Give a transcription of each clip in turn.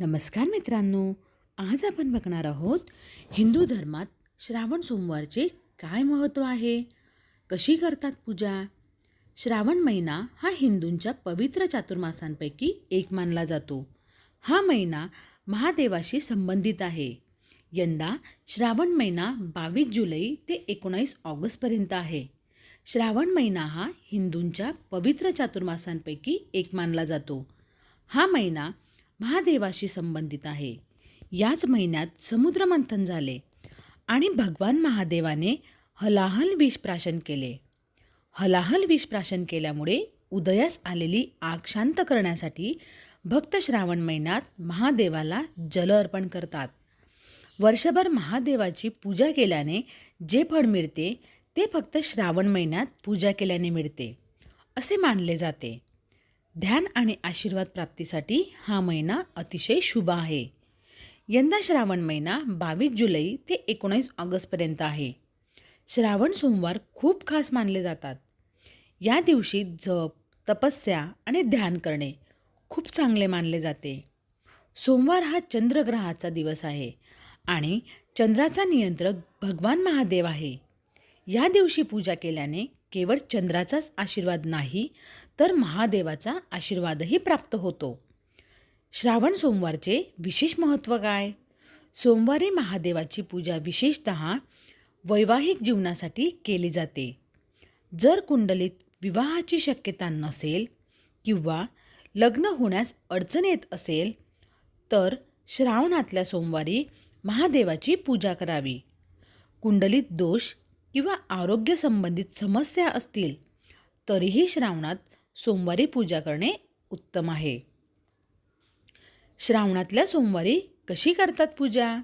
नमस्कार मित्रांनो आज आपण बघणार आहोत हिंदू धर्मात श्रावण सोमवारचे काय महत्त्व आहे? कशी करतात पूजा? श्रावण महिना हा हिंदूंच्या पवित्र चातुर्मासांपैकी एक मानला जातो. हा महिना महादेवाशी संबंधित आहे. यंदा श्रावण महिना बावीस जुलै ते एकोणावीस ऑगस्टपर्यंत आहे. श्रावण महिना हा हिंदूंच्या पवित्र चातुर्मासांपैकी एक मानला जातो. हा महिना महादेवाशी संबंधित आहे. याच महिन्यात समुद्रमंथन झाले आणि भगवान महादेवाने हलाहल विष प्राशन केले. हलाहल विष प्राशन केल्यामुळे उदयास आलेली आग शांत करण्यासाठी भक्त श्रावण महिन्यात महादेवाला जल अर्पण करतात. वर्षभर महादेवाची पूजा केल्याने जे फळ मिळते ते फक्त श्रावण महिन्यात पूजा केल्याने मिळते असे मानले जाते. ध्यान आणि आशीर्वाद प्राप्तीसाठी हा महिना अतिशय शुभ आहे. यंदा श्रावण महिना बावीस जुलै ते एकोणीस ऑगस्टपर्यंत आहे. श्रावण सोमवार खूप खास मानले जातात. या दिवशी जप तपस्या आणि ध्यान करणे खूप चांगले मानले जाते. सोमवार हा चंद्रग्रहाचा दिवस आहे आणि चंद्राचा नियंत्रक भगवान महादेव आहे. या दिवशी पूजा केल्याने केवळ चंद्राचाच आशीर्वाद नाही तर महादेवाचा आशीर्वादही प्राप्त होतो. श्रावण सोमवारचे विशेष महत्त्व काय? सोमवारी महादेवाची पूजा विशेषत वैवाहिक जीवनासाठी केली जाते. जर कुंडलीत विवाहाची शक्यता नसेल किंवा लग्न होण्यास अडचण येत असेल तर श्रावणातल्या सोमवारी महादेवाची पूजा करावी. कुंडलीत दोष किंवा आरोग्यसंबंधित समस्या असतील तरीही श्रावणात सोमवारी पूजा करणे उत्तम आहे. श्रावणातल्या सोमवारी कशी करतात पूजा?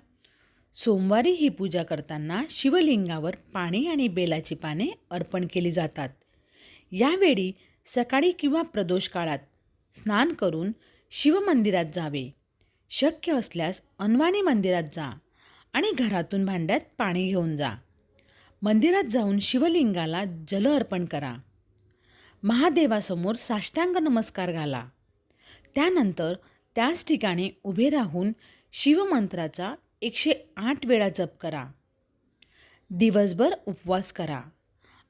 सोमवारी ही पूजा करताना शिवलिंगावर पाणी आणि बेलाची पाने अर्पण केली जातात. यावेळी सकाळी किंवा प्रदोष काळात स्नान करून शिवमंदिरात जावे. शक्य असल्यास अनवाणी मंदिरात जा आणि घरातून भांड्यात पाणी घेऊन जा. मंदिरात जाऊन शिवलिंगाला जल अर्पण करा. महादेवासमोर साष्टांग नमस्कार घाला. त्यानंतर त्याच ठिकाणी उभे राहून शिवमंत्राचा एकशे आठ वेळा जप करा. दिवसभर उपवास करा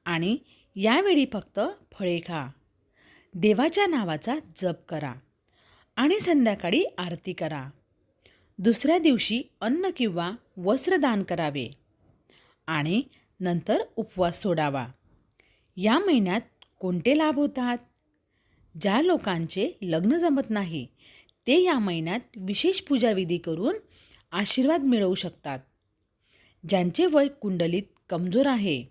आणि यावेळी फक्त फळे खा. देवाच्या नावाचा जप करा आणि संध्याकाळी आरती करा. दुसऱ्या दिवशी अन्न किंवा वस्त्र दान करावे आणि नंतर उपवास सोडावा. या महिन्यात कोणते लाभ होतात? ज्या लोकांचे लग्न जमत नाही ते या महिन्यात विशेष पूजाविधी करून आशीर्वाद मिळवू शकतात. ज्यांचे वय कुंडलीत कमजोर आहे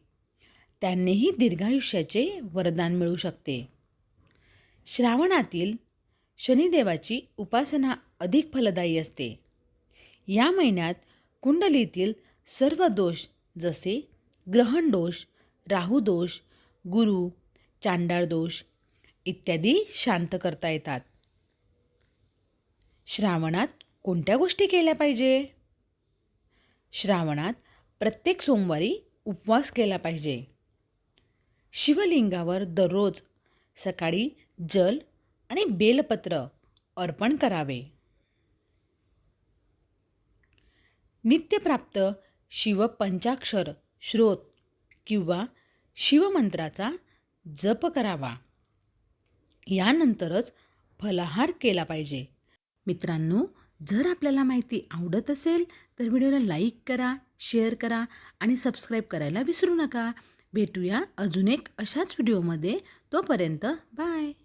त्यांनीही दीर्घायुष्याचे वरदान मिळू शकते. श्रावणातील शनिदेवाची उपासना अधिक फलदायी असते. या महिन्यात कुंडलीतील सर्व दोष जसे ग्रहण दोष राहुदोष गुरु चांडाळ दोष इत्यादी शांत करता येतात. श्रावणात कोणत्या गोष्टी केल्या पाहिजे? श्रावणात प्रत्येक सोमवारी उपवास केला पाहिजे. शिवलिंगावर दररोज सकाळी जल आणि बेलपत्र अर्पण करावे. नित्यप्राप्त शिवपंचाक्षर श्रोत किंवा शिवमंत्राचा जप करावा. यानंतरच फलाहार केला पाहिजे. मित्रांनो जर आपल्याला माहिती आवडत असेल तर व्हिडिओला लाईक करा शेअर करा आणि सबस्क्राईब करायला विसरू नका. भेटूया अजून एक अशाच व्हिडिओमध्ये. तोपर्यंत बाय.